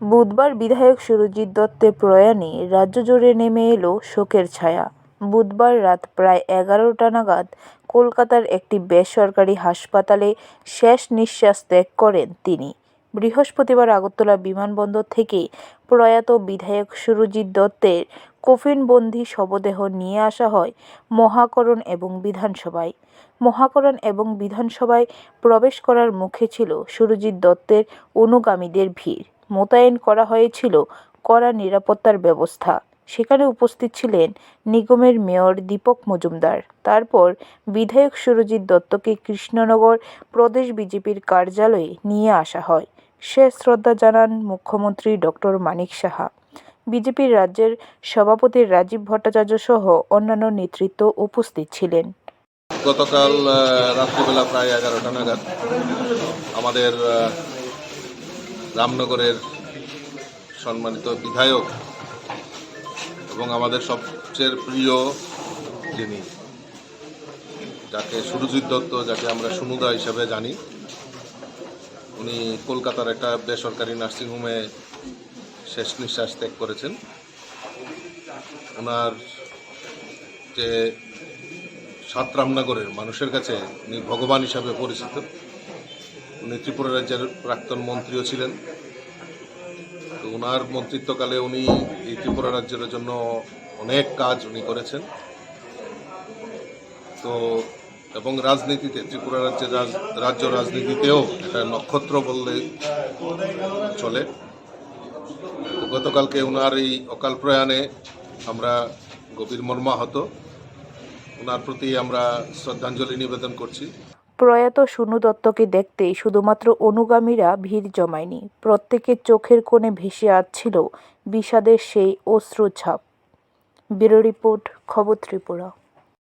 বুধবার বিধায়ক সুরজিৎ দত্তের প্রয়াণে রাজ্য জুড়ে নেমে এলো শোকের ছায়া। বুধবার রাত প্রায় এগারোটা নাগাদ কলকাতার একটি বেসরকারি হাসপাতালে শেষ নিঃশ্বাস ত্যাগ করেন তিনি। বৃহস্পতিবার আগরতলা বিমানবন্দর থেকে প্রয়াত বিধায়ক সুরজিৎ দত্তের কফিনবন্দি শবদেহ নিয়ে আসা হয় মহাকরণ এবং বিধানসভায়। মহাকরণ এবং বিধানসভায় প্রবেশ করার মুখে ছিল সুরজিৎ দত্তের অনুগামীদের ভিড়। মোতায়েন করা হয়েছিল কড়া নিরাপত্তার ব্যবস্থা। সেখানে উপস্থিত ছিলেন নিগমের মেয়র দীপক মজুমদার। তারপর বিধায়ক সুরজিৎ দত্তকে কৃষ্ণনগর প্রদেশ বিজেপির কার্যালয়ে নিয়ে আসা হয়। শেষ শ্রদ্ধা জানান মুখ্যমন্ত্রী ডক্টর মানিক সাহা। বিজেপির রাজ্যের সভাপতি রাজীব ভট্টাচার্য সহ অন্যান্য নেতৃত্ব উপস্থিত ছিলেন। গতকাল রাত্রিবেলা প্রায় এগারোটা নাগাদ আমাদের রামনগরের সম্মানিত বিধায়ক এবং আমাদের সবচেয়ে প্রিয় যিনি, যাকে সুরজিৎ দত্ত, যাকে আমরা সুনুদা হিসাবে জানি, উনি কলকাতার একটা বেসরকারি নার্সিংহোমে শেষ নিঃশ্বাস ত্যাগ করেছেন। ওনার যে সাত রামনগরের মানুষের কাছে উনি ভগবান হিসাবে পরিচিত। উনি ত্রিপুরা রাজ্যের প্রাক্তন মন্ত্রীও ছিলেন। তো ওনার মন্ত্রিত্বকালে উনি এই ত্রিপুরা রাজ্যের জন্য অনেক কাজ উনি করেছেন। তো এবং রাজনীতিতে, ত্রিপুরা রাজ্যের রাজ্য রাজনীতিতেও একটা নক্ষত্র বললে চলে। গতকালকে ওনার এই অকাল প্রয়াণে আমরা গভীর মর্মাহত। ওনার প্রতি আমরা শ্রদ্ধাঞ্জলি নিবেদন করছি। প্রয়াত সুনু দত্তকে দেখতে শুধুমাত্র অনুগামীরা ভিড় জমায়নি। প্রত্যেকের চোখের কোণে ভেসে আসছিল বিষাদের সেই অশ্রুছাপ ব্যুরো রিপোর্ট, খবর ত্রিপুরা।